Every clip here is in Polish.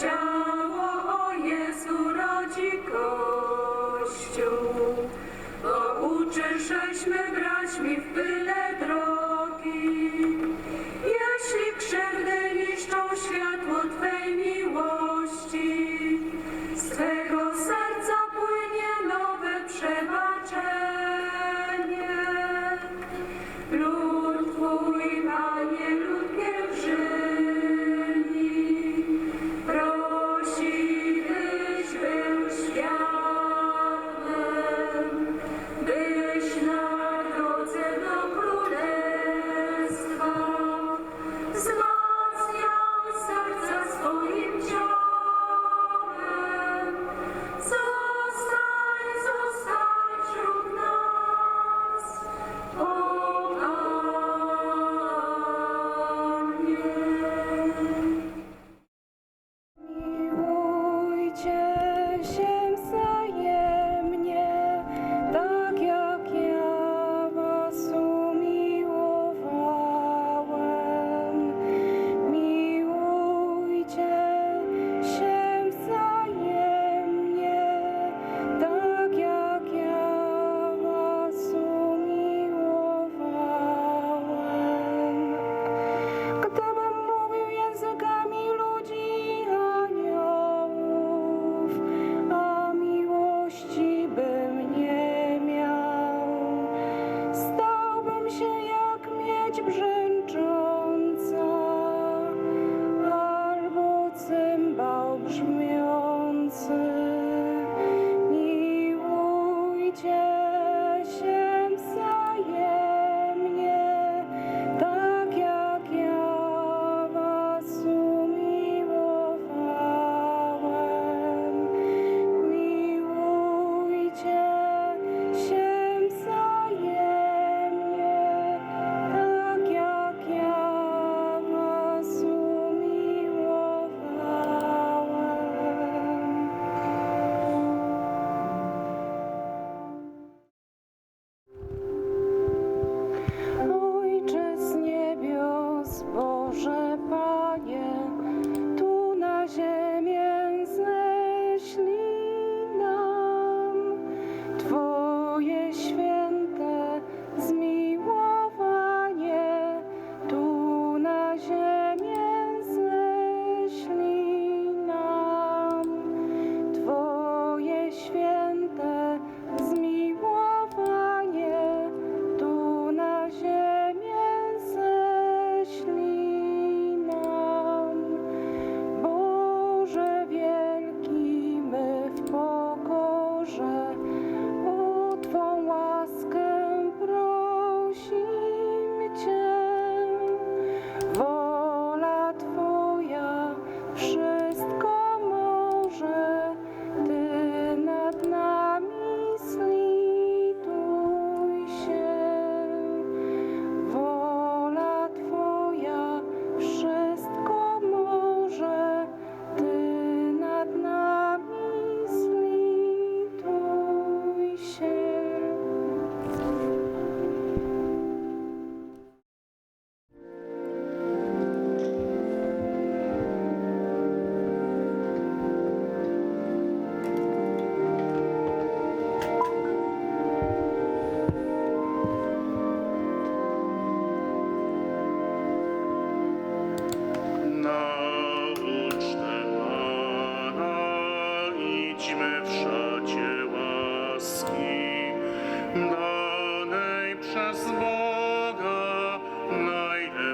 ciało o Jezu rodzi Kościół. Pouczysześmy braćmi w pyle,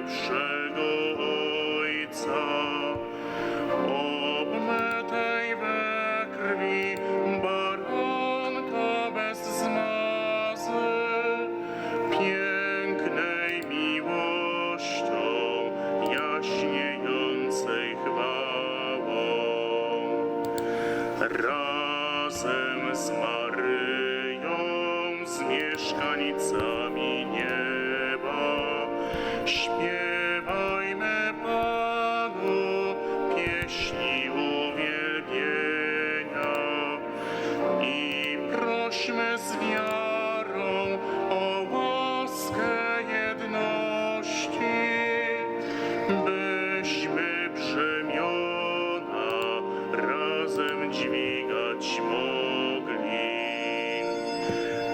lepsze.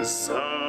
Só